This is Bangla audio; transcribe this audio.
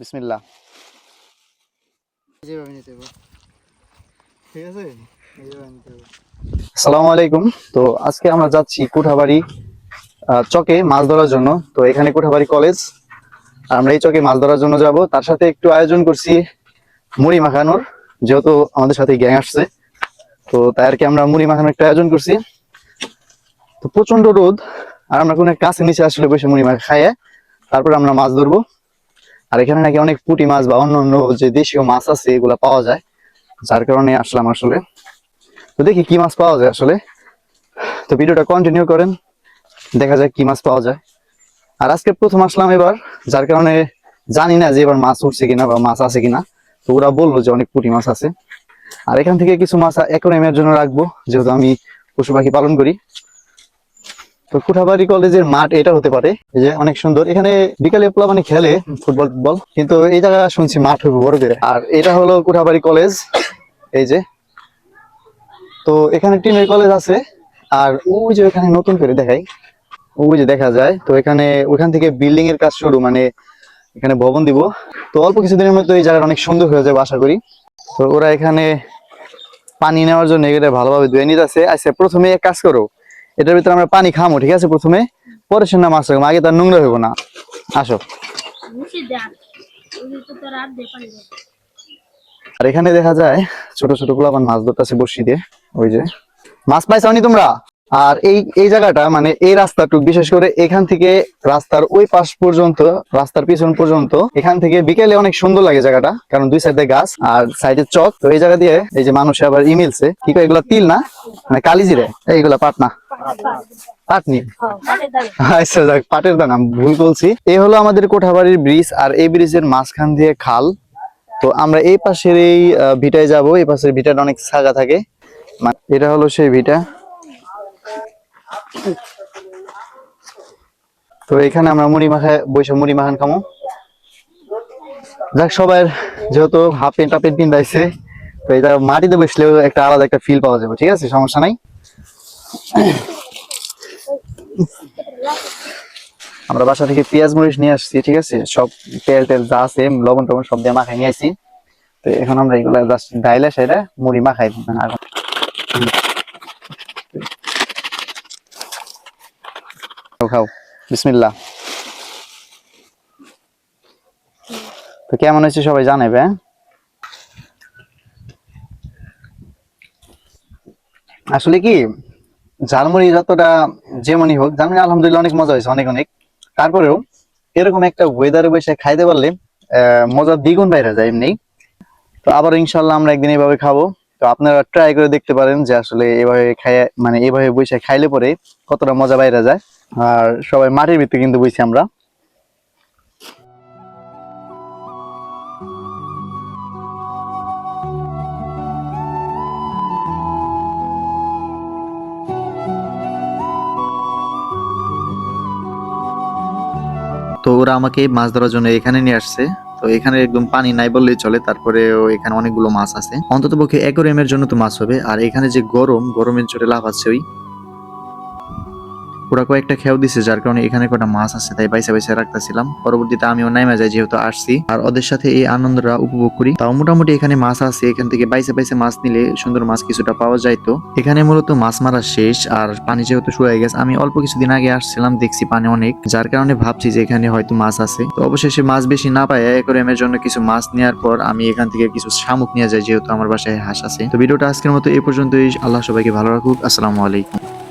বিসমিল্লাহ। যেভাবে নিতে ঠিক আছে? এইভাবে নিতে হবে। আসসালামু আলাইকুম। তো আজকে আমরা যাচ্ছি কুঠাবাড়ি চকে মাছ ধরার জন্য। তো এখানে কুঠাবাড়ি কলেজ। আর আমরা এই চকে মাছ ধরার জন্য যাব। তার সাথে একটু আয়োজন করছি মুড়ি মাখানোর যেহেতু আমাদের সাথে গ্যাং আসছে। তো তাই আর কি আমরা মুড়ি মাখানোর একটা আয়োজন করছি। তো প্রচণ্ড রোদ আর আমরা কোনো কাছে নিচে আসলে বসে মুড়ি মাখা খাইয়ে তারপরে আমরা মাছ ধরবো। আর এখানে নাকি অনেক পুঁটি মাছ বা অন্য অন্য যে দেশীয় মাছ আছে, এগুলা পাওয়া যায়। যার কারণে আসলাম আসলে। তো দেখি কি মাছ পাওয়া যায় আসলে। তো ভিডিওটা কন্টিনিউ করেন, দেখা যায় কি মাছ পাওয়া যায়। আর আজকে প্রথম আসলাম এবার, যার কারণে জানি না যে এবার মাছ উঠছে কিনা বা মাছ আছে কিনা। তো ওরা বলল যে অনেক পুঁটি মাছ আছে। আর এখান থেকে কিছু মাছ অ্যাকোরিয়ামের জন্য রাখব, যেহেতু আমি পশু পাখি পালন করি। তো কুঠাবাড়ি কলেজের মাঠ এটা হতে পারে। যে অনেক সুন্দর। এখানে বিকালে পোলা মানে খেলে ফুটবল ফুটবল। কিন্তু এই জায়গা শুনছি মাঠ হবে বড় আর এটা হলো কুঠাবাড়ি কলেজ। এই যে। তো এখানে টিনের কলেজ আছে। আর ওই যে ওখানে নতুন করে দেখাই। ওই যে দেখা যায়। তো এখানে ওখান থেকে বিল্ডিং এর কাজ শুরু। মানে এখানে ভবন দিব। তো অল্প কিছুদিনের মধ্যে এই জায়গাটা অনেক সুন্দর হয়ে যাবে, আশা করি। তো ওরা এখানে পানি নেওয়ার জন্য এগুলো ভালোভাবে ধুয়ে নিতে আছে আচ্ছা প্রথমে এক কাজ করো। এটার ভিতরে আমরা পানি খামো ঠিক আছে? প্রথমে পরে সে না মাছ রাখব আগে তার নোংরা হইব না। আসো। আর এখানে দেখা যায় ছোট ছোট গোলাপান মাছ ধরতেছে বসি দিয়ে ওই যে। মাছ পাইছাওনি তোমরা? আর এই এই জায়গাটা মানে এই রাস্তাটুক, বিশেষ করে এখান থেকে রাস্তার ওই পাশ পর্যন্ত, রাস্তার পিছন পর্যন্ত, এখান থেকে বিকেলে অনেক সুন্দর লাগে জায়গাটা, কারণ দুই সাইডে গাছ আর সাইডে চক। তো এই জায়গা দিয়ে এই যে মানুষ আবার ই মিলছে, কি কয়, এগুলা তিল না? মানে কালিজিরে, এইগুলা পাট না? আচ্ছা যাক, পাটের দানা ভুল বলছি। এই হলো আমাদের কোঠাবাড়ির ব্রিজ, আর এই ব্রিজের মাঝখান দিয়ে খাল। তো আমরা এই পাশের এই ভিটায় যাব, এই পাশের ভিটাটা অনেক ছাগা থাকে। এটা হলো সেই ভিটা। তো এখানে আমরা মুড়ি মাখায় বসে মুড়ি মাখান খামো। যাক সবার যেহেতু হাফ প্যান্ট হাফ প্যান্ট পিন্দাইছে তো এটা মাটিতে বসলেও একটা আলাদা একটা ফিল পাওয়া যাবে, ঠিক আছে? সমস্যা নাই। আমরা বাসা থেকে পেঁয়াজ মরিচ নিয়ে আসছি, ঠিক আছে? সব তেল টেল যা আছে, লবণ টবণ সব দিয়ে মাখাই নিয়ে আসছি। তো এখন আমরা এগুলা জাস্ট ডাইলে সেটা মুড়ি মাখাই আর খাও, বিসমিল্লাহ। তো কেমন হয়েছে সবাই জানাবে? আসলে কি ঝালমুড়ি যতটা যেমনই হোক ঝালমুড়ি আলহামদুলিল্লাহ অনেক মজা হয়েছে অনেক অনেক। তারপরেও এরকম একটা ওয়েদারে বসে খাইতে পারলে মজা দ্বিগুণ বাইরে যায় এমনি। তো আবার ইনশাল্লাহ আমরা একদিন এভাবে খাব। তো আপনারা ট্রাই করে দেখতে পারেন যে আসলে এভাবে খাইয়ে মানে এভাবে বসে খাইলে পরে কতটা মজা বাইরে যায়। আর সবাই মাটির ভিতরে কিন্তু বইছি আমরা। তো ওরা আমাকে মাছ ধরার জন্য এখানে নিয়ে আসছে। তো এখানে একদম পানি নাই বললেই চলে, তারপরে এখানে অনেকগুলো মাছ আছে। অন্তত পক্ষে অ্যাকোরিয়ামের জন্য তো মাছ হবে। আর এখানে যে গরম, গরমের জোরে লাভ আছে ওই। ওরা কয়েকটা খেয়াও দিছে, যার কারণে এখানে কটা মাছ আছে তাই বাইসা বাইসা রাখতেছিলাম। পরবর্তীতে আমিও নাইমা যাই যেহেতু আসছি, আর ওদের সাথে এই আনন্দটা উপভোগ করি। তাও মোটামুটি এখানে মাছ আছে, এখান থেকে বাইসা বাইসে মাছ নিলে সুন্দর মাছ কিছুটা পাওয়া যায় তো এখানে মূলত মাছ মারা শেষ, আর পানি যেহেতু শুকিয়ে গেছে, আমি অল্প কিছুদিন আগে আসছিলাম, দেখছি পানি অনেক। যার কারণে ভাবছি যে এখানে হয়তো মাছ আছে। তো অবশেষে মাছ বেশি না পায়, অ্যাকোরিয়ামের জন্য কিছু মাছ নেওয়ার পর আমি এখান থেকে কিছু শামুক নিয়ে যাই, যেহেতু আমার বাসায় হাঁস আছে। তো ভিডিওটা আজকের মতো এই পর্যন্তই। আল্লাহ সবাইকে ভালো রাখুক। আসসালামু আলাইকুম।